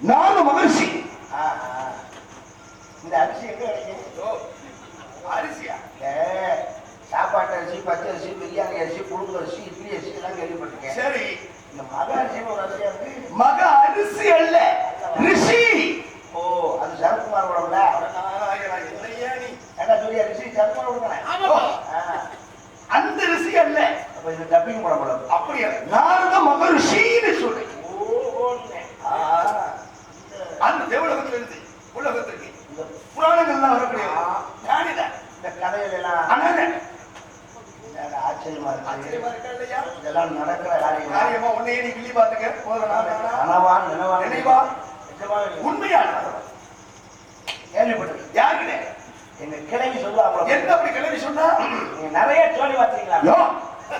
நாலு ஆ. இந்த அரிசி எங்க கிடைக்கும் அரிசியா? சாப்பாட்டு அரிசி பச்சை அரிசி பிரியாணி அரிசி புழுங்கு அரிசி இட்லி அரிசி எல்லாம் கேள்விப்பட்டிருக்கேன். சரி. இந்த மக அரிசின்னு ஒரு அரிசியா இருக்கு? மக அரிசி அல்ல ரிஷி. ஓ அது சரத்குமார் உடம்புல? ஏண்டா சொல்லி அரிசி சரத்குமார் உடம்புல ஆமாப்பா. ஆ, அந்த ரிஷி அல்ல அப்ப இது டப்பிங் உடம்புல அப்படியா? நாரத மகர்ஷின்னு சொல்லு ஓஹோன்னு. ஆ, அந்த தேவலகத்துல இருந்து உலகத்திற்கு புராணங்கள்லாம் வரக்கூடிய ஞானிதான் இந்த கதையில எல்லாம் அண்ணன் என்னடா ஆச்சரியமா இருக்கு ஆச்சரியமா இருக்கா இல்லையா இதெல்லாம் நடக்கிற காரியம் காரியமா உன்னையே நீ கிள்ளி பாத்துக்க முதல்ல நான் நானா? கனவான் நினைவான் நினைவா? நிஜமா இருக்கு. உண்மையான கேள்விப்பட்டிருக்கேன் யாருக்கிட்ட எங்க கிளவி சொல்லுவாங்க எந்த அப்படி கிளவி சொன்னா நீங்க நிறைய ஜோலி பார்த்தீங்களா யோ,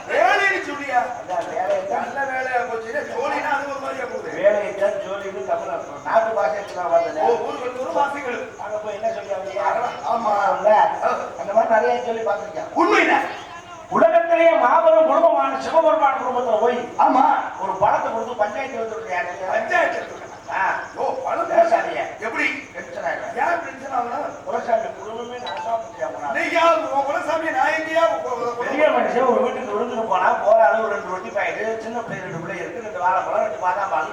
வேலைன்னு சொல்லியா அதான் வேலையை தான் நல்ல வேலையா போச்சு இல்ல, ஜோலினா அது ஒரு மாதிரியா போகுது வேலையை தான் ஜோலின்னு தமிழ் அர்த்தம். நாட்டு பாஷைக்கு தான் ஓ, பார்த்தது ஊருக்கு ஒரு என்ன சொல்லி அவங்க ஆமா. அந்த மாதிரி நிறைய சொல்லி பார்த்திருக்கேன் உண்மைதான் உலகத்திலேயே மாபெரும் குடும்பமான சிவபெருமான் குடும்பத்துல போய் ஆமா. ஒரு பணத்தை கொடுத்து பஞ்சாயத்து வந்துருக்காங்க பஞ்சாயத்து. ஓ பணம் பேசாதீங்க. எப்படி? டென்ஷன் ஆயிடும் ஏன் டென்ஷன் நீயா உன் குலசாமி நான் எங்கேயா பெரிய மனுஷன் ஒரு வீட்டுக்கு விருந்துக்கு போனா போற அளவு ரெண்டு ரொட்டி பாயிட்டு சின்ன பிள்ளை ரெண்டு பிள்ளை இருக்கு ரெண்டு வாழைப்பழம் ரெண்டு பாதாம் பால்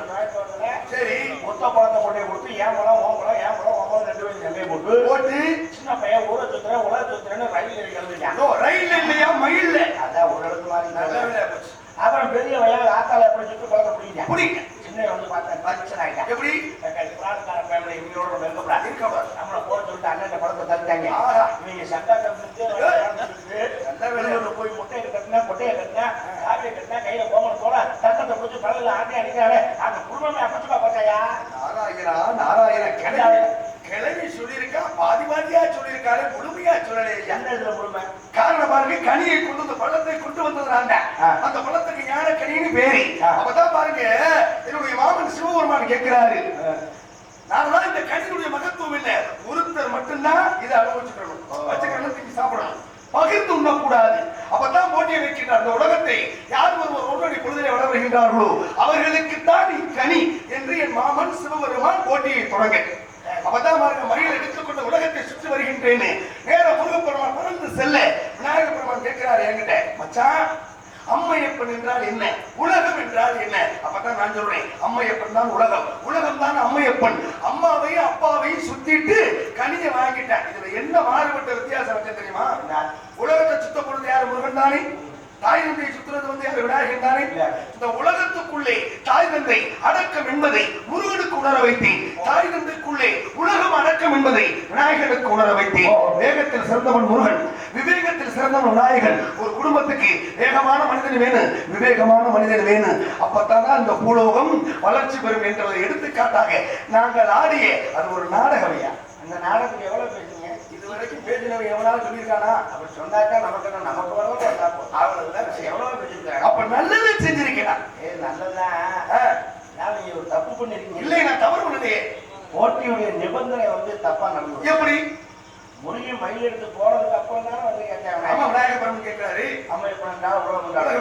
சரி. மொத்த பழத்தை கொண்டே கொடுத்து ஏன் பழம் ஓ பழம் ஏன் பழம் ஓ பழம் ரெண்டு பேரும் எங்கே போட்டு போட்டு. சின்ன பையன் ஊரை சுத்துறேன் உலக சுத்துறேன்னு ரயில் கிளம்பிட்டான். ரயில் இல்லையா? மயில் அதான் ஒரு மாதிரி நல்ல போச்சு. அப்புறம் பெரிய வயல் ஆத்தால எப்படி சுட்டு பழத்தை பிடிக்கிட்டான். பிடிங்க. சின்ன வந்து பார்த்தேன் பரிச்சன் எப்படி? புராணக்கார ஃபேமிலி இவங்களோட நம்ம இருக்கக்கூடாது இருக்கக்கூடாது. நம்மளை போட சொல்லிட்டு அண்ணன் தந்துட்டாங்க. ஆஹா. இவங்க சங்காட்டம் செஞ்சு நல்ல வேலை. வெளியூர்ல போய் முட்டையை கட்டினா கொட்டையை கட்டினா காவியை கட்டினா கையில கோமன் போல தட்டத்தை பிடிச்சி பழல ஆட்டி அடிக்கிறாரு அப்பச்சுக்கா பார்த்தாயா நாராயணா நாராயண கிளவி. கிளவி சொல்லியிருக்கா பாதி பாதியா சொல்லியிருக்காரு முழுமையா சொல்லலையா. எந்த இதுல குடும்பம் காரணம் பாருங்க கனியை கொண்டு வந்து பழத்தை கொண்டு வந்ததுனால. அந்த பழத்துக்கு ஞான கனின்னு பேரு. அப்பதான் பாருங்க என்னுடைய மாமன் சிவபெருமான் கேட்கிறாரு. நான் இந்த கனியினுடைய மகத்துவம் இல்ல. ஒருத்தர் மட்டும்தான் இதை அனுபவிச்சுக்கணும். வச்சுக்கணும் சாப்பிடணும். பகிர்ந்து உண்ணக்கூடாது. அப்பதான் இருக்கின்ற அந்த உலகத்தை யார் ஒருவர் ஒன்றடி பொழுதிலே வளர்கின்றார்களோ அவர்களுக்கு தான் கனி என்று என் மாமன் சிவபெருமான் போட்டியை தொடங்க. அப்பதான் பாருங்க மறியல் எடுத்துக்கொண்டு உலகத்தை சுற்றி வருகின்றேன்னு நேர முருகப்பெருமான் பறந்து செல்ல விநாயகர் பெருமான் கேட்கிறார் என்கிட்ட மச்சான் அம்மையப்பன் என்றால் என்ன? உலகம் என்றால் என்ன? அப்பதான் நான் சொல்றேன் அம்மையப்பன் தான் உலகம். உலகம் தான் அம்மையப்பன். அம்மாவையும் அப்பாவையும் சுத்திட்டு கனியை வாங்கிட்டேன். இதுல என்ன மாறுபட்ட வித்தியாசம் வச்ச தெரியுமா? உலகத்தை சுத்த பொழுது யாரு? முருகன் தானே. தாய் தந்தையை சுத்துறது வந்து யாரு? விநாயகன் தானே. இந்த உலகத்துக்குள்ளே தாய் தந்தை அடக்கம் என்பதை முருகனுக்கு உணர வைத்தேன். தாய் தந்தைக்குள்ளே உலகம் அடக்கம் என்பதை விநாயகனுக்கு உணர வைத்தேன். வேகத்தில் சிறந்தவன் முருகன் விவேகத்தில் சிறந்தவன் விநாயகன். ஒரு குடும்பத்துக்கு வேகமான மனிதன் வேணும் விவேகமான மனிதன் வேணும். அப்பத்தான அந்த பூலோகம் வளர்ச்சி பெறும் என்றதை எடுத்துக்காட்டாக நாங்கள் ஆடிய அது ஒரு நாடகமையா? அந்த நாடகத்துக்கு எவ்வளவு பேசுங்க இதுவரைக்கும் பேசினவன் எவனாலும் சொல்லியிருக்கானா? அப்படி சொன்னாக்கா நமக்கு என்ன நமக்கு வரவும். எவ்வளவு பேசிருக்காங்க அப்ப நல்லது செஞ்சிருக்கிறான் ஏ நல்லதான் நீங்க ஒரு தப்பு பண்ணிருக்கீங்க. இல்லை நான் தவறு பண்ணலையே. போட்டியுடைய நிபந்தனை வந்து தப்பா நடந்தது. எப்படி? முருகன் மயில் எடுத்து போனதுக்கு அப்புறம் தான் வந்து ஆமா கேட்டாங்க விநாயகர் பெருமான் கேட்கிறாரு. அம்மா இப்ப நான்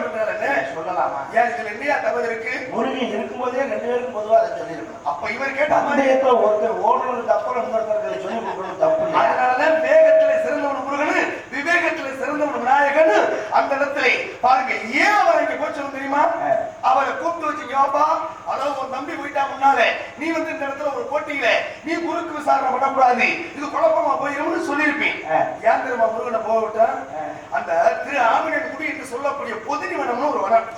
என்றால் என்ன? சொல்லலாமா? ஏன் இதுல என்னையா தவறு இருக்கு? முருகன் இருக்கும்போதே ரெண்டு பேருக்கும் பொதுவா அதை சொல்லியிருக்கணும். அப்ப இவர் கேட்ட மாதிரி பந்தயத்துல ஒருத்தர் ஓடுறதுக்கு அப்புறம் இன்னொருத்தருக்கு சொல்லி கொடுக்கறது தப்பு இல்லையா? அதனாலதான் வேகத்துல சிறந்தவன் முருகனு விவேகத்துல சிறந்தவன் விநாயகனு அந்த இடத்துல பாருங்க ஏன் அவர் இங்க போச்சு தெரியுமா? அவரை கூப்பிட்டு வச்சு யோபா அதாவது ஒரு நம்பி போயிட்டா முன்னாலே நீ வந்து இந்த இடத்துல ஒரு போட்டியில நீ குறுக்கு விசாரணை பண்ணக்கூடாது. இது குழப்பமா போயிரும்னு சொல்லியிருப்பேன். ஏன் தெரியுமா முருகனை போக விட்டா. அந்த திரு ஆவினன் குடி என்று சொல்லக்கூடிய பொதினி வனம்னு ஒரு வனம்.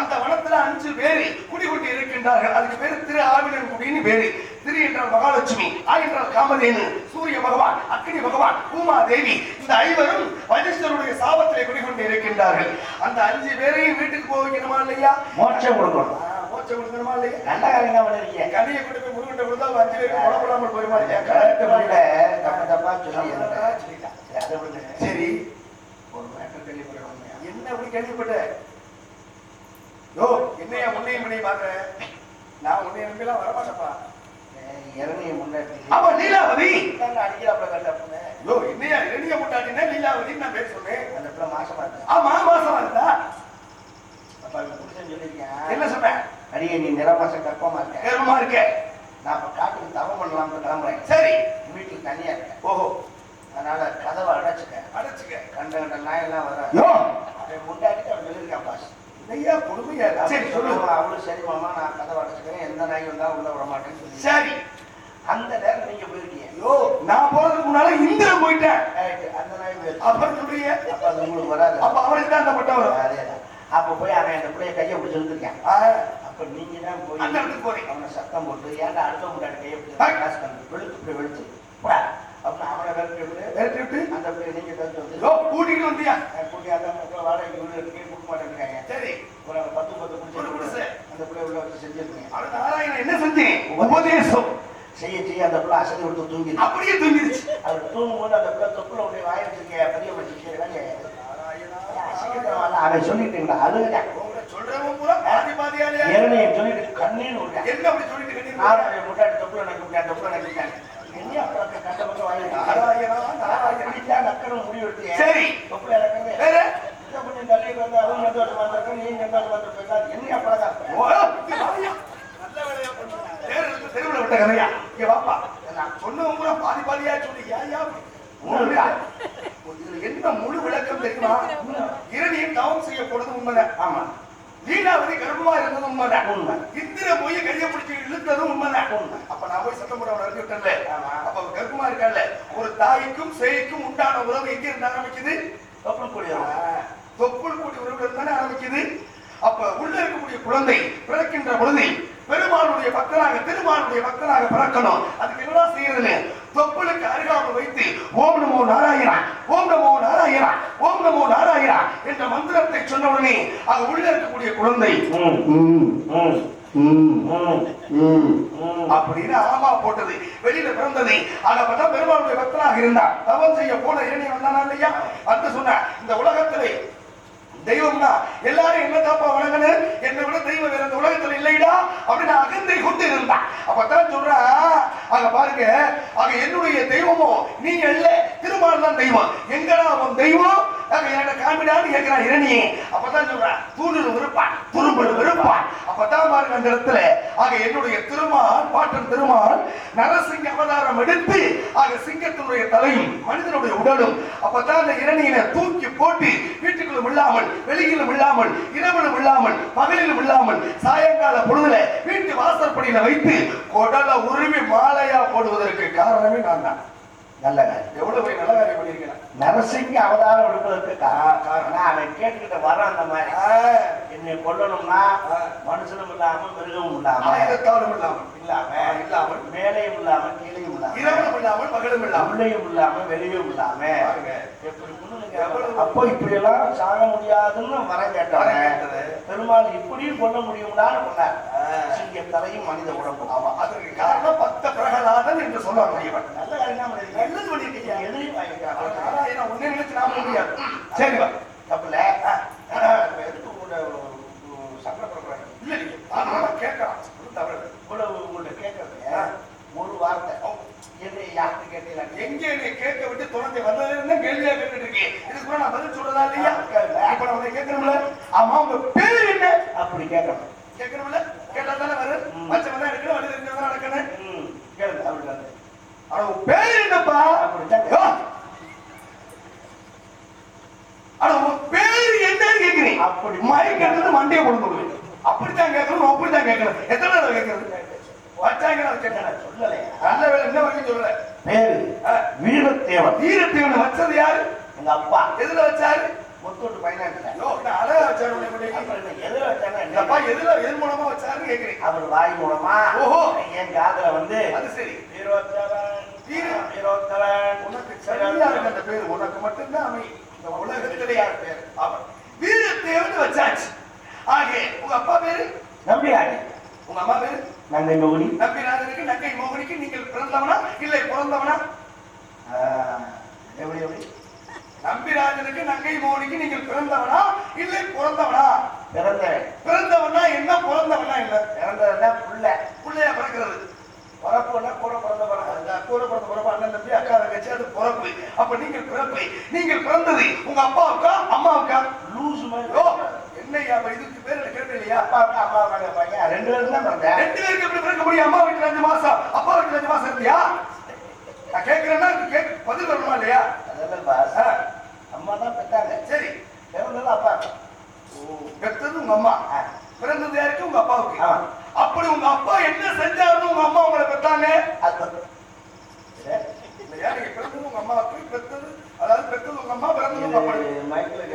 அந்த வனத்துல அஞ்சு பேரு குடிகொண்டு இருக்கின்றார்கள். அதுக்கு பேரு திரு ஆவினன் குடின்னு பேரு. திரு என்றால் மகாலட்சுமி ஆ என்றால் காமதேனு சூரிய பகவான் அக்னி பகவான் பூமா தேவி இந்த ஐவரும் குடிகொண்டு இருக்கின்றார்கள் அந்த அஞ்சு பேரையும் வீட்டுக்கு போக வைக்கணுமா இல்லையா? மோட்சம் கொடுக்கணும். மோட்சம் கொடுக்கணுமா இல்லையா? நல்ல காரியம் தான் பண்ணிருக்கீங்க. கனியை கொண்டு போய் முருகன் கொடுத்தா அவங்க அஞ்சு பேருக்கு குழப்படாமல் போயிருமா இல்லையா கரெக்ட் பண்ணல தப்பு தப்பா சொல்லி தப்பா சொல்லிட்டா. அதை விடுங்க. சரி. ஒரு மேட்டர் என்ன அப்படி கேள்விப்பட்ட யோ என்னையா மணியும் பாக்குறேன் நான் உன்னை நம்பிலாம் வரமாட்டப்பா இறங்கிய முன்னாடி ஆமா லீலாவதி! அடிக்கிறாப்புல கட்ட யோ என்னையா இரணிய லீலாவதி நான் பேர் சொன்னேன் அந்த பிள்ளை மாசமா இருக்கு ஆமா மாசமா இருந்தா? அப்பா இவன் புருஷன் சொல்லியிருக்கேன் என்ன சொன்னேன் அடியே நீ நிறமாச கற்பமா இருக்க. கர்ப்பமா இருக்க. நான் இப்ப காட்டுக்கு தவம் பண்ணலாம்னு கிளம்புறேன். சரி. வீட்டுக்கு தனியா இருக்கேன். ஓஹோ. அதனால கதவை அடைச்சுக்க. அடைச்சுக்க. கண்ட கண்ட நாயெல்லாம் வர. யோ. அவன் முண்டாடிட்டு அவன் சொல்லியிருக்கான் பாஸ். ஐயா கொடுமையா சரி சொல்லு. அவளும் சரி மாமா நான் கதவை அடைச்சுக்கிறேன். எந்த நாய் வந்தாலும் உள்ள விட மாட்டேன்னு சொல்லி சரி. அந்த நேரம் நீங்க நான் போறதுக்கு முன்னால இந்திரன் போயிட்டேன். அப்புறம் சொல்றீங்க? அப்ப அது உங்களுக்கு வராது. அப்ப அவருக்கு தான் அந்த பட்டம் வரும். அப்ப போய் அவன் அந்த பிள்ளைய கையை பிடிச்சி இழுத்துருக்கான். ஆ, அப்ப நீங்க தான் போய் அந்த இடத்துக்கு போறீங்க. அவனை சத்தம் போட்டு ஏன்டா அடுத்த முன்னாடி கையை. பிடிச்சி காசு பண்ணு வெளுத்து இப்படி வெளுத்து போடா. அப்படின்னு அவனை விரட்டி விட்டு விரட்டி விட்டு. அந்த பிள்ளைய நீங்க வந்து. கூட்டிட்டு வந்தியா? கூட்டி அந்த மக்கள் வாடகைக்கு வீடு இருக்கு கொடுக்க மாட்டேங்கிறாங்க. சரி. ஒரு பத்து பத்து ஒரு பிடிச்சி குடிசை. அந்த பிள்ளை உள்ள வச்சு செஞ்சிருக்கீங்க என்ன செஞ்சேன்? உபதேசம். செய்ய செய்ய அந்த பிள்ளை அசதி விட்டு தூங்கி அப்படியே தூங்கிடுச்சு. அவர் தூங்கும்போது அந்த பிள்ளை தொப்புல உடைய வாயை வச்சிருக்க பெரிய வச்சிருக்க அவன் சொல்லிட்டு விடுறேன் என்ன சொல்லிட்டு கண்ணீர் முட்டாடி தொப்புல தொப்புல சரி. தொப்புல இறக்குறது. தள்ளி வந்து ஓ, இங்க வாயா. நல்ல வேலையா பண்ணீங்க. தேர் இழுத்து தெருவுல விட்ட கதையா? இங்க வாப்பா. நான் சொன்னவன் பூரா பாதி பாதியா சொல்லி ஏயா. இதுல என்ன முழு விளக்கம் தெரியுமா? இரணியும் தவம் செய்ய போனது உண்மைதான். ஆமா. லீலாவதி கர்ப்பமா இருந்தது உண்மைதான். உண்மை. இந்திர போய் கையை பிடிச்சி இழுத்ததும் உண்மைதான். உண்மை. அப்ப நான் போய் போட நடத்தி விட்டேன்ல. அப்ப கர்ப்பமா இருக்கால ஒரு தாய்க்கும் சேய்க்கும் உண்டான உறவு எங்க இருந்து ஆரம்பிக்குது? தொப்புள் கூடிய தொப்புள் கூடி உறவுல இருந்தானே ஆரம்பிக்குது? அப்ப உள்ள இருக்கக்கூடிய குழந்தை பிறக்கின்ற பொழுது பெருமாளுடைய பக்தனாக திருமாலுடைய பக்தனாக பிறக்கணும். அதுக்கு என்னடா செய்யறதுன்னு? தொப்புளுக்கு அருகாமல் வைத்து ஓம் நமோ நாராயணா ஓம் நமோ நாராயணா ஓம் நமோ நாராயணா என்ற மந்திரத்தை சொன்ன உடனே அது உள்ள இருக்கக்கூடிய குழந்தை அப்படின்னு ஆமா போட்டது. வெளியில பிறந்தது. ஆக பார்த்தா பெருமாளுடைய பக்தனாக இருந்தா. தவம் செய்ய போன இரணி வந்தானா இல்லையா? வந்து சொன்ன இந்த உலகத்திலே தெய்வம்னா எல்லாரும் என்ன தாப்பா வணங்கணும்? என்னை விட தெய்வம் வேற இந்த உலகத்துல இல்லைடா அப்படின்னு அகந்தை கொண்டு இருந்தான் அப்பதான் சொல்ற அங்க பாருங்க அங்க என்னுடைய தெய்வமோ நீங்க இல்ல திருமால் தான் தெய்வம். எங்கடா அவன் தெய்வம்? ஆக காமிடான்னு கேட்கிறான் இரணியே. அப்பதான் சொல்றான் தூணில் விருப்பான் துரும்பல் விருப்பான் அப்பதான் பாருங்க அந்த இடத்துல ஆக என்னுடைய திருமால் பாட்டன் திருமால் நரசிங்க அவதாரம் எடுத்து ஆக சிங்கத்தினுடைய தலையும் மனிதனுடைய உடலும் அப்பதான் அந்த இரணியனை தூக்கி போட்டு வீட்டுக்குள்ளும் இல்லாமல் வெளியிலும் இல்லாமல் இரவிலும் இல்லாமல் பகலிலும் இல்லாமல் சாயங்கால பொழுதுல வீட்டு வாசற்படியில வைத்து கொடல உருவி மாலையா போடுவதற்கு காரணமே நான் தான். நல்ல காரியம். எவ்வளவு நல்ல காரியம் பண்ணியிருக்கிறேன் நரசிங்க அவதாரம் எடுப்பதற்கு காரணம். அவன் கேட்டுக்கிட்ட வரான் அந்த மாதிரி. என்னை கொல்லணும்னா. மனுஷனும் இல்லாம மிருகமும் இல்லாம. ஆயுதத்தாலும் இல்லாமல் இல்லாம. இல்லாமல் மேலையும் இல்லாம கீழையும் இல்லாம. இரவிலும் இல்லாமல் பகலும் இல்லாமல். உள்ளையும் இல்லாம வெளியும் இல்லாம. எப்படி அப்போ இப்படி எல்லாம் சாக முடியாதுன்னு வரம் கேட்டாங்க. பெருமாள் இப்படியும் கொல்ல முடியும்டான்னு கொண்டார். சிங்க தலையும் மனித உடம்பு அதற்கு காரணம் பக்த பிரகலாதன் என்று சொல்லுவாங்க இவன் நல்ல காரியம் தான் பண்ணிருக்கீங்க. நல்லது பண்ணிருக்கீங்க எதிரையும் வாங்கிக்கிறான். அவன் நாராயணன் உன்னை நினைச்சு நாம முடியாது சரி தப்புல எதுக்கு உங்களோட சங்கடப்படுறாங்க இல்ல நீங்க அதனால தவறு. இல்லை. இவ்வளவு உங்கள்ட்ட கேட்கறது ஒரு வார்த்தை. என்னை யார்கிட்ட கேட்டீங்களா எங்க கேட்க விட்டு தொடர்ந்து வந்ததுல இருந்து கேள்வியா கேட்டுட்டு இருக்கேன் இதுக்கு கூட நான் பதில் சொல்றதா இல்லையா? இப்ப உன்னை கேட்கணும்ல? ஆமா உங்க பேர் என்ன? அப்படி கேட்கணும். கேட்கணும்ல கேட்டா தானே வரும் ம். மச்சம் தான் எடுக்கணும் வலி தெரிஞ்சவங்க நடக்கணும் ம், கேளுங்க அப்படி வந்து ஆனா உன் பேர் என்னப்பா அப்படித்தான் யோ! ஆனா உன் பேர் என்னன்னு கேக்குறேன் அப்படி. மைக் எடுத்து மண்டையை கொண்டு விடுவேன் அப்படித்தான் கேட்கணும் அப்படித்தான் கேட்கணும் எத்தனை தடவை கேட்கறது வச்சாங்க நான் கேட்டேன் நான் சொல்லலையா நல்ல வேலை என்ன வரைக்கும் சொல்ற பேரு ஆ. வீரத்தேவன் வீரத்தீவனை வச்சது யாரு எங்க அப்பா எதுல வச்சாரு முத்தோட்டு பைனான்ஸ்ல யோ, நான் அழகா வச்சாரு உன்னை கொண்டு போய். அப்புறம் என்ன, எதுல வச்சானா இந்த அப்பா என்ன? எதுல எது மூலமா வச்சாருன்னு கேக்குறேன் அவர் வாய் மூலமா ஓஹோ. என் காதுல வந்து அது சரி வீரோத்தவன் வீர- வீரோத்தவன் உனக்கு அந்த பேர். உனக்கு மட்டும்தான் அமை இந்த உலகத்திலே யார் பேர்? அவன். வீரத்தேவன் வச்சாச்சு. ஆகே உங்க அப்பா பேரு? நம்பியாடி உங்க அம்மா பேரு? நங்கை மகுடி நம்பிநாதனுக்கு நங்கை மோகனிக்கு நீங்கள் பிறந்தவனா? இல்லை பிறந்தவனா? எப்படி எப்படி? நம்பிராஜனுக்கு நங்கை மோகனிக்கு நீங்கள் பிறந்தவனா? இல்லை பிறந்தவனா? பிறந்தவன். பிறந்தவனா என்ன? பிறந்தவனா இல்ல பிறந்ததுதான் புள்ள. பிள்ளையா பிறக்கிறது. பிறப்புன்னா கூட பிறந்த பிறகு கூட பிறந்த பிறப்பு அண்ணன் தம்பி அக்கா தங்கச்சி அது பிறப்பு. அப்ப நீங்கள் பிறப்பு நீங்கள் பிறந்தது உங்க அப்பாவுக்கா அம்மாவுக்கா? லூசு ஓ மாதிரி என்னையா அப்ப இதுக்கு பேர் எனக்கு இல்லையா? அப்பாவுக்கு அம்மாவுக்கு பையன் ரெண்டு பேரும் தான் பிறந்தேன்? ரெண்டு பேருக்கு எப்படி பிறக்க முடியும்? அம்மா வீட்டுல அஞ்சு மாசம் அப்பா வீட்டுல அஞ்சு மாசம் இருந்தியா? நான் கேட்கிறேன்னா கேட்க பதில் வரணுமா இல்லையா? அதெல்லாம் அம்மா தான் பெற்றாங்க சரி. பிறந்தது அப்பா? பெற்றது உங்க அம்மா. பிறந்தது யாருக்கு? உங்க அப்பாவுக்கு. அப்படி உங்க அப்பா என்ன செஞ்சாருன்னு உங்க அம்மா உங்களை பெற்றாங்க? அது இல்லையா நீங்க பிறந்தது உங்க அம்மாவுக்கு பெற்றது அதாவது பெற்றது உங்க அம்மா பிறந்தது உங்க அப்பா. மைக்கில்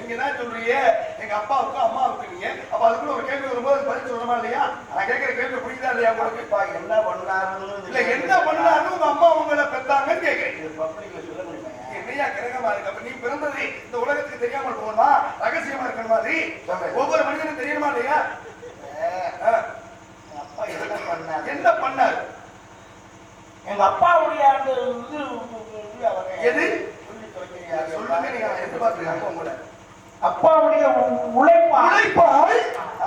நீங்க தான் சொல்றீங்க? எங்க அப்பாவுக்கு அம்மாவுக்கு நீங்க அப்ப அதுக்குள்ள ஒரு கேள்வி வரும்போது பதில் சொல்லணுமா இல்லையா? நான் கேட்கிற கேள்வி புரியுதா இல்லையா உங்களுக்கு? அப்பா என்ன பண்ணாருன்னு இல்ல என்ன பண்ணாருன்னு உங்க அம்மா உங்களை பெற்றாங்கன்னு கேட்கிறேன். இது பப்ளிக்ல சொல்ல முடியுமா என்னையா கிரகமா இருக்கு அப்ப நீ பிறந்தது இந்த உலகத்துக்கு தெரியாமல் போகணுமா ரகசியமா இருக்கிற மாதிரி. ஒவ்வொரு மனிதனும் தெரியணுமா இல்லையா ஆ, எங்க அப்பா என்ன பண்ணாரு என்ன பண்ணாரு எங்க அப்பாவுடைய அந்த இது எது? சொல்லுங்க நீங்க எதிர்பார்த்துருக்காங்க உங்களை. அப்பாவுடைய உ- உழைப்பால். உழைப்பால்?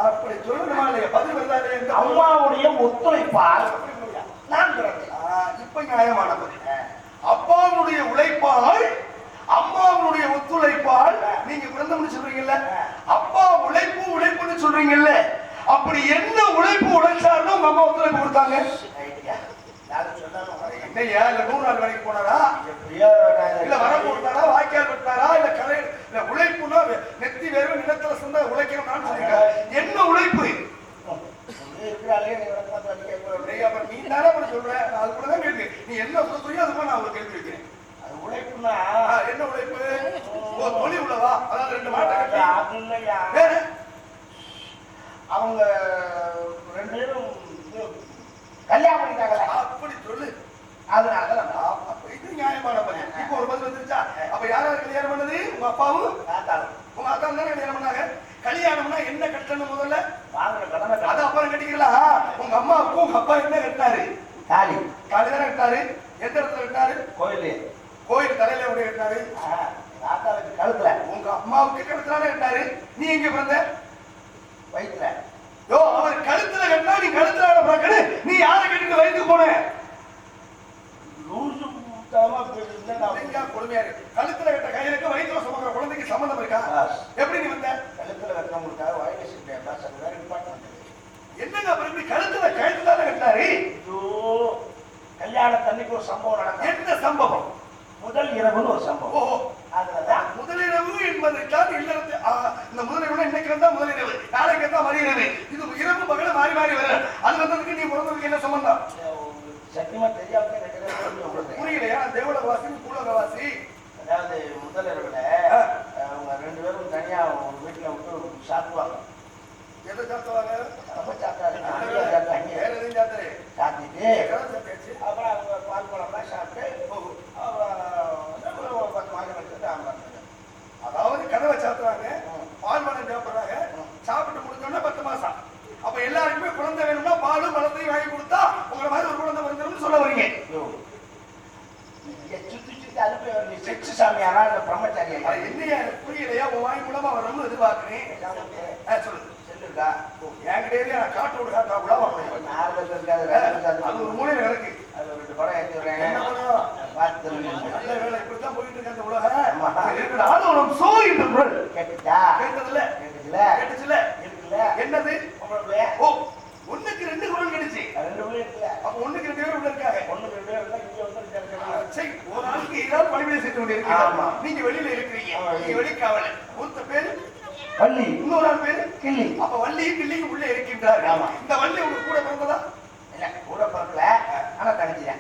அப்படி சொல்லணுமா இல்லையா? பதில் இந்த அம்மாவுடைய ஒத்துழைப்பால். நான் இப்ப நியாயமான பதில் அப்பாவுடைய உழைப்பால் அம்மாவுடைய ஒத்துழைப்பால் நீங்க பிறந்தம்னு சொல்றீங்கல்ல? அப்பா உழைப்பு உழைப்புன்னு சொல்றீங்கல்ல? அப்படி என்ன உழைப்பு உழைச்சாருன்னு உங்க அம்மா ஒத்துழைப்பு கொடுத்தாங்க? என்னையா இல்ல நூறு நாள் வேலைக்கு போனாரா? இல்ல வரம் கொடுத்தாரா? வாய்க்கால் வெட்டாரா? இல்ல கலை இல்ல உழைப்புனா நெத்தி வேர்வை நிலத்துல சொந்த உழைக்கணும்னு சொல்லிருக்காரு என்ன உழைப்பு? நீ தானே சொல்ற? நான் அதுக்குள்ளதான் கேள்வி நீ என்ன சொல்றீங்க அதுக்குள்ள நான் ஒரு கேள்வி வைக்கிறேன் அது உழைப்புன்னா ஆ, என்ன உழைப்பு ஓ தொழில் உள்ளவா அதாவது ரெண்டு மாட்டை அது கட்டி அது இல்லையா. வேற அவங்க ரெண்டு பேரும் இது கல்யாணம் பண்ணிட்டாங்கல்ல அப்படி சொல்லு அதனால நம்ம அப்ப இது நியாயமான பதில் இப்போ ஒரு பதில் வந்துருச்சா அப்ப யார் யார் கல்யாணம் பண்ணது உங்க அப்பாவும் தாத்தாவும் உங்க அக்கா தானே கல்யாணம் பண்ணாங்க கல்யாணம்னா என்ன கட்டணும் முதல்ல வாங்குற கடமை அது அப்புறம் கட்டிக்கலாம் உங்க அம்மாவுக்கும் உங்க அப்பா என்ன கட்டினாரு தாலி காலி தானே கட்டினாரு எந்த இடத்துல கட்டினாரு கோயிலு கோயில் தலையில உடைய ஆ, தாத்தாவுக்கு கழுத்துல. உங்க அம்மாவுக்கு கழுத்துல கட்டினாரு? நீ எங்க பிறந்த? வயிற்றுல யோ அவர் கழுத்துல கட்டினா நீ கழுத்துல பிறகு நீ யாரை கட்டிட்டு வயிற்றுக்கு போன? லூசு கொடுமையா இருக்கு? கழுத்துல கட்ட கையிலுக்கு வயிற்றுல சுமக்கிற குழந்தைக்கு சம்மந்தம் இருக்கா. எப்படி நீ வந்த? கழுத்துல பாஸ் அது வேற இம்பார்ட்டன்ட் என்னங்க அப்புறம் கழுத்துல கழுத்து தானே கட்டினாரு? ஐயோ கல்யாணத்தன்னைக்கு ஒரு சம்பவம் நடக்கும் என்ன சம்பவம்? முதல் இரவுன்னு ஒரு சம்பவம். அதுலதான் என்பதற்காக இல்லறத்து ஆ, இந்த முதலிரவு இன்னைக்கு வந்தா முதலிரவு நாளைக்கு வந்தா மறுஇரவு இது இரவு பகல மாறி மாறி வரும் அது வந்ததுக்கு நீ பிறந்ததுக்கு என்ன சம்பந்தம் சத்தியமா தெரியாம தான் எனக்கு எதாவது சொல்லி உங்களுக்கு. புரியலையா தேவலவாசி பூலகவாசி அதாவது முதல் இரவுல ஆ. அவங்க ரெண்டு பேரும் தனியா ஒரு வீட்டுல விட்டு சாப்பிடுவாங்க எதை சாத்துவாங்க ரொம்ப சாப்பிட்டாங்க அங்கேயே சாப்பிட்டாங்க. வேற எதையும் சாத்தரு சாப்பிட்டுட்டு கதை சாப்பிட்டாச்சு அப்புறம் அவங்க பால் பழம்லாம் சாப்பிட்டு அப்புறம் வந்து ஒரு பத்து மாதம் வச்சுட்டு அவங்க வந்தாங்க. அதாவது கதவை சாத்துறாங்க ம். பால் பழம் சாப்பிடுறாங்க ம். சாப்பிட்டு முடிஞ்சோடனே பத்து மாசம் அப்ப எல்லாருக்குமே குழந்தை வேணும்னா பாலும் பழத்தையும் வாங்கி கொடுத்தா உங்களை மாதிரி ஒரு குழந்தை வந்துடும் சொல்ல வரீங்க ஐயோ. இங்க சுத்தி சுத்தி அனுப்பி சாமியாரா இல்ல பிரம்மச்சாரியா அது என்னையா புரியலையா? உன் வாய் மூலமா வரணும்னு எதிர்பார்க்கிறேன். ஆ, சொல்லு. செல்லுக்கா என்கிட்ட நான் காட்டு விடு காட்டா கூட வரணும் நார்மல் இருக்காது ரெண்டு இருக்காது. அது ஒரு மூலையில கிடக்கு. அது ரெண்டு படம்? பார்த்து. நல்ல வேலை இப்படித்தான் போயிட்டு இருக்கு அந்த உலகம். இருக்கிற ஆதவனம். சோ என்று குரல் கேட்டுச்சா? கேட்டதுல கேட்டுச்சுல? கேட்டுச்சுல. இருக்குல்ல? என்னது? ஓ ஒண்ணுக்கு ரெண்டு குரல் கிடைச்சு ரெண்டு பேரும் இருக்குல்ல அப்ப ஒண்ணுக்கு ரெண்டு பேர் உள்ள இருக்காங்க ஒண்ணு ரெண்டு பேரும் இருந்தா இங்க வந்து ரெண்டு பேரும் இருக்காங்க. சரி, ஒரு ஆளுக்கு ஏதாவது பணிவிடை செய்து கொண்டு இருக்கிறார். ஆமா. நீங்க வெளியில இருக்கிறீங்க. ஆமா, நீங்க வெளிக்காவல ஒருத்த பேரு? வள்ளி. இன்னொரு ஆள் பேரு? கிள்ளி. அப்ப வள்ளியும் கிள்ளியும் உள்ள இருக்கின்றார் ஆமா. இந்த வள்ளி உங்க கூட பிறந்ததா? இல்ல கூட பிறக்கல. ஆனா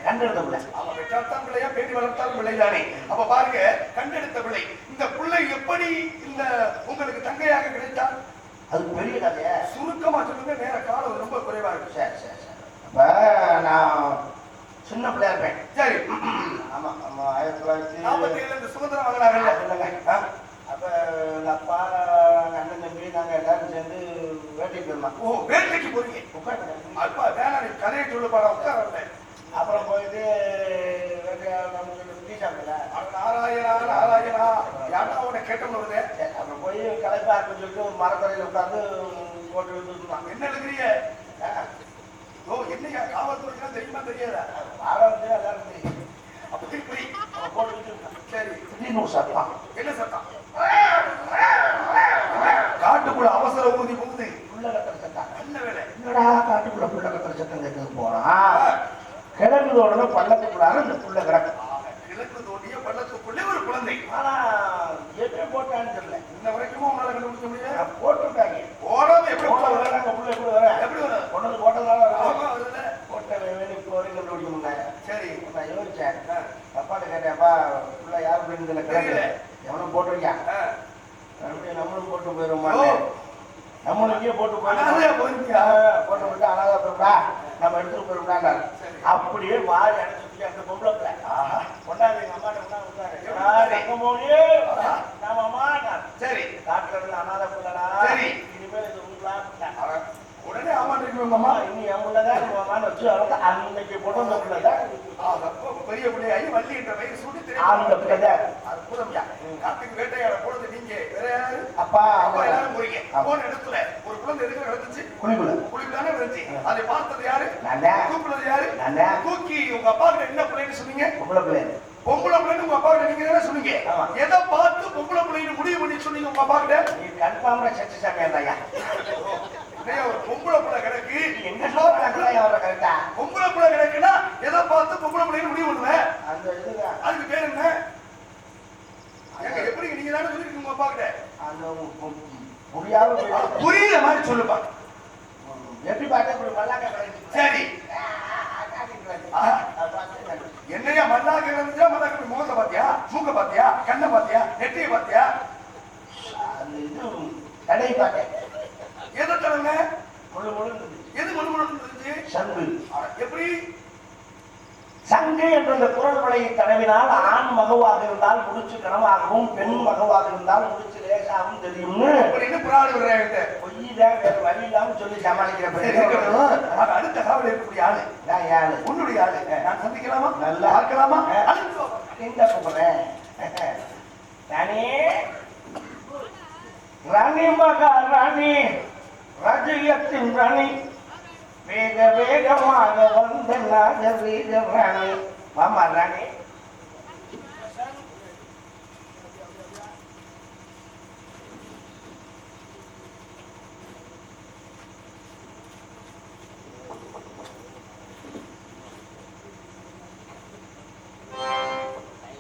கண்டெடுத்த பிள்ளை. அவ பெற்றாத்தான் பிள்ளையா பேடி வளர்த்தாலும் பிள்ளைதானே? அப்ப பாருங்க கண்டெடுத்த பிள்ளை. இந்த பிள்ளை எப்படி இந்த உங்களுக்கு தங்கையாக கிடைத்தார்? அது பெரிய கதையா? சுருக்கமா சொல்லுங்க நேர காலம் ரொம்ப குறைவா இருக்கு. சரி சரி சரி. அப்ப நான் சின்ன பிள்ளையா இருப்பேன் சரி. ஆமா ஆமா ஆயிரத்தி தொள்ளாயிரத்தி நாற்பத்தி ஏழுல இந்த சுதந்திரம் வாங்கினாங்கல்ல அது இல்லைங்க. அப்ப எங்க அப்பா எங்க அண்ணன் தம்பி நாங்க எல்லாரும் சேர்ந்து வேட்டைக்கு போயிருந்தோம். ஓ வேட்டைக்கு போறீங்க? உட்காந்து அப்பா நீ கதையை சொல்லு பாடா உட்கார அப்புறம் போயிட்டு நாராயணா நாராயணா யாரா உன்னை கேட்டோம்னு வருது? சரி, அப்புறம் போய் இருக்குன்னு சொல்லிட்டு மரத்தரையில் உட்காந்து போட்டு என்ன எழுதுறீங்க? ஓ என்னையா? காவல்துறைக்கு தெரியுமா தெரியாதா? எல்லாரும் தெரியும். அப்படி சரி. திடீர்னு ஒரு சத்தம் என்ன சத்தம் காட்டு காட்டுக்குள்ள அவசர ஊதி புகுந்து புள்ள கத்துற சத்தம் நல்ல வேலை என்னடா காட்டுக்குள்ள புள்ள கத்துற சத்தம் கேட்க போறான் கிழங்குதோட பள்ளத்துக்குள்ளார இந்த புள்ள கிடக்கு கிழக்கு தோண்டிய பள்ளத்துக்குள்ளே ஒரு குழந்தை ஆனா எப்படி போட்டான்னு தெரியல இன்ன வரைக்கும் உன்னால கண்டுபிடிக்க முடியல நான் போட்டிருக்காங்க ஓடாம எப்படி போட்ட போட உடனே அங்க புள்ள எப்படி வர எப்படி வரும் கொண்டது போட்டதால ஆமா அதுல போட்ட வேலை இப்போ வரைக்கும் கண்டுபிடிக்க முடியல சரி நான் யோசிச்சேன் ஆ, அப்பாட்ட கேட்டேன்ப்பா புள்ள யார் பெண்களை தெரியல. கேட்கல எவனும் போட்டிருக்கான் ஆ. நம்மளும் போட்டு. நம்மளும் இங்கே போட்டு போயிருக்கியா? போட்டு விட்டு அனாதா போயிருப்பா நம்ம எடுத்துட்டு சரி. அப்படியே மாறி அடைச்சிட்டு அந்த பொம்பளை. கொண்டாந்து எங்க நான் சரி? எங்க போனியே? நான் அம்மா. சரி காட்டுல இருந்து அனாதை பிள்ளைடா. சரி. இனிமேல் இது உங்களா பிள்ளை. அவன் அம்மா இனி என் அம்மான்னு வச்சு வளர்த்து அன்னைக்கு வந்த பிள்ளைதான். பெரிய பிள்ளையாகி வள்ளி என்ற வயிறு சூட்டி அந்த பிள்ளைதான். அற்புதம்யா காட்டுக்கு வேட்டையாட போறது நீங்க வேற யாரு அப்பா அப்பா அவங்க எல்லாரும் போறீங்க போன இடத்துல ஒரு குழந்தை எதுக்கு நடந்துச்சு குழிக்குள்ள. குளிக்கான விழுந்துச்சு அதை பார்த்தது யாரு நான்தான். தூக்குனது யாரு நான்தான். தூக்கி உங்க அப்பா கிட்ட என்ன பிள்ளைன்னு சொன்னீங்க பொம்பளை பிள்ளை. பொம்பளை பிள்ளைன்னு உங்க அப்பா கிட்ட நீங்க தானே சொன்னீங்க. எதை பார்த்து பொம்பளை பிள்ளைன்னு முடிவு பண்ணி சொன்னீங்க உங்க அப்பா கிட்ட நீ கன்ஃபார்ம்டா செத்து சாமியாண்டாயா. ஒரு பொம்பளை பிள்ளை கிடக்கு. சொல்றாங்களா அவரை கரெக்டா? பொம்பளை பிள்ளை கிடக்குன்னா எதை பார்த்து பொம்பளை பிள்ளைன்னு முடிவு பண்ணுவேன் அந்த. அதுக்கு பேர் என்ன? எப்படி நீங்க தானே சொல்லிருக்கீங்க உங்க அப்பா கிட்ட அந்த புரியாம. புரியுற மாதிரி சொல்லுப்பா. எப்படி பார்த்தா சரி. என்னையா மல்லாக்க இருந்துச்சா மல்லாக்க முகத்தை பாத்தியா மூக்க பாத்தியா கண்ணை பாத்தியா நெட்டியை பாத்தியா அந்த இது கடை பார்த்தேன். எது சங்கு. அட, எப்படி? சங்கு என்ற இந்த குரல் வலையை தடவினால் ஆண் மகவாக இருந்தால் முடிச்சு கனமாகவும் பெண் மகவாக இருந்தால் முடிச்சு லேசாகவும் தெரியும்னு. அப்படின்னு வேற வழி இல்லாம சொல்லி சமாளிக்கிற அடுத்த காவல் இருக்கக்கூடிய ஆளு. நான் யாரு? உன்னுடைய ஆளு. நான் சந்திக்கலாமா? நல்லா. பார்க்கலாமா? கூப்பிடுறேன்? ராணி. ராணி மகா ராணி. ரஜியத்தின் ரணி. வேக வேகமாக வந்த நாகரீக ராணி. மம ரணி.